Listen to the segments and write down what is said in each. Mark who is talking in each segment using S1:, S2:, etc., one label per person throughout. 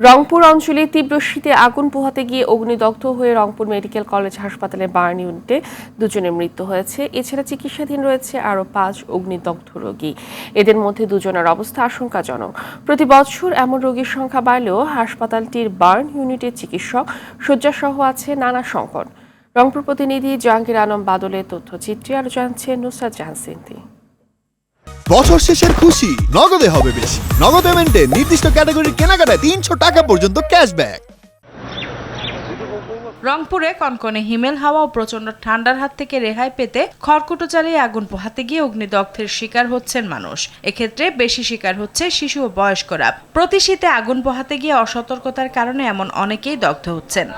S1: রংপুর অঞ্চলে তীব্র শীতে আগুন পোহাতে গিয়ে অগ্নিদগ্ধ হয়ে রংপুর মেডিকেল কলেজ হাসপাতালে বার্ন ইউনিটে দুজনের মৃত্যু হয়েছে। এছাড়া চিকিৎসাধীন রয়েছে আরও পাঁচ অগ্নিদগ্ধ রোগী। এদের মধ্যে দুজনের অবস্থা আশঙ্কাজনক। প্রতি বছর এমন রোগীর সংখ্যা বাড়লেও হাসপাতালটির বার্ন ইউনিটের চিকিৎসক শয্যাসহ আছে নানা সংকট। রংপুর প্রতিনিধি জাহাঙ্গীর আলম বাদলের তথ্যচিত্রে আরও জানছেন নুসরাত জাহান সিন্তি।
S2: বছর শেষের খুশি। নগদে হবে বেশি। নগদ পেমেন্টে নির্দিষ্ট ক্যাটাগরির কেনাকাটায় তিনশো টাকা পর্যন্ত ক্যাশব্যাক
S3: রংপুরে কনকনে হিমেল হাওয়া ও প্রচণ্ড ঠান্ডার হাত থেকে রেহাই পেতে খড়কুটো চালিয়ে আগুন পোহাতে গিয়ে অগ্নিদগ্ধের শিকার হচ্ছেন মানুষ। এক্ষেত্রে বেশি শিকার হচ্ছে শিশু ও বয়স্করা। প্রতি শীতে আগুন পোহাতে গিয়ে অসতর্কতার কারণে এমন অনেকেই দগ্ধ হচ্ছেন।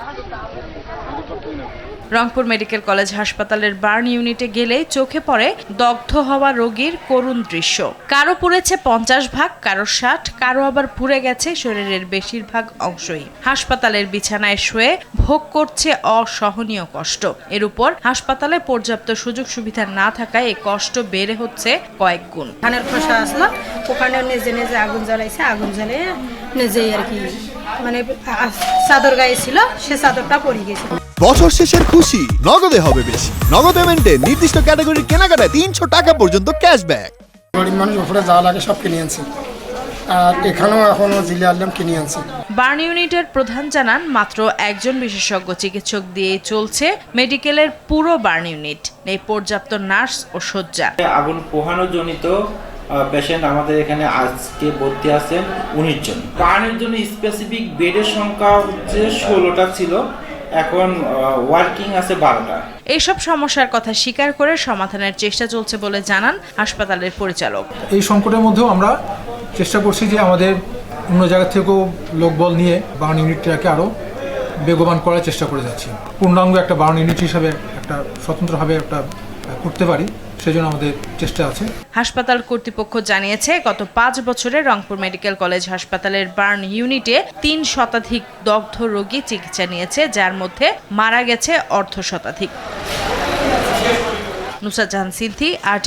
S3: রংপুর মেডিকেল কলেজ হাসপাতালের বার্ন ইউনিটে গেলে চোখে পড়ে দগ্ধ হওয়া রোগীর করুণ দৃশ্য। কারও পুড়েছে পঞ্চাশ ভাগ, কারও ষাট, কারও আবার পুড়ে গেছে শরীরের বেশিরভাগ অংশই। হাসপাতালের বিছানায় শুয়ে ভোগ করছে অসহনীয় কষ্ট। এর উপর হাসপাতালে পর্যাপ্ত সুযোগ সুবিধা না থাকায় এই কষ্ট বেড়ে হচ্ছে কয়েক গুণ।
S4: ধানের খোসা আসলো, ওখানে নিজে নিজে আগুন জ্বালাইছে, আগুন জ্বালিয়ে নিজেই আর কি মানে চাদর গায়ে ছিল, সে চাদরটা পড়ে গেছে।
S2: বছর শেষের খুশি। নগদে হবে বেশি। নগদ পেমেন্টে নির্দিষ্ট ক্যাটাগরির কেনাকাটায় তিনশো টাকা পর্যন্ত ক্যাশব্যাক
S5: গরিব মানুষ উপরে যা লাগে সব কিনে আনছি। আর এখানেও এখনও জিলে আনলাম কিনে আনছি।
S3: বার্ন ইউনিটের প্রধান জানান মাত্র একজন বিশেষজ্ঞ চিকিৎসক দিয়ে চলছে মেডিকেলের পুরো বার্ন ইউনিট। নেই পর্যাপ্ত নার্স ও শয্যা।
S6: আগুন পোহানো জনিত পেশেন্ট আমাদের এখানে আজকে ভর্তি আছেন উনিশ জন। বার্নের জন্য স্পেসিফিক বেডের সংখ্যা হচ্ছে ষোলোটা ছিল। এখন ওয়ার্কিং আছে বারোটা।
S3: এইসব সমস্যার কথা স্বীকার করে সমাধানের চেষ্টা চলছে বলে জানান হাসপাতালের পরিচালক।
S7: এই সংকটের মধ্যেও আমরা চেষ্টা করছি যে আমাদের অন্য জায়গা থেকেও লোকবল নিয়ে বার্ন ইউনিটটাকে আরও বেগবান করার চেষ্টা করে যাচ্ছি। পূর্ণাঙ্গ একটা বার্ন ইউনিট হিসাবে একটা স্বতন্ত্রভাবে একটা করতে পারি। সেজন্য আমাদের চেষ্টা আছে।
S3: হাসপাতাল কর্তৃপক্ষ জানিয়েছে, গত পাঁচ বছরে রংপুর মেডিকেল কলেজ হাসপাতালের বার্ন ইউনিটে তিন শতাধিক দগ্ধ রোগী চিকিৎসা নিয়েছে, যার মধ্যে মারা গেছে অর্ধ শতাধিক। নুসরাত জাহান সিদ্ধি আর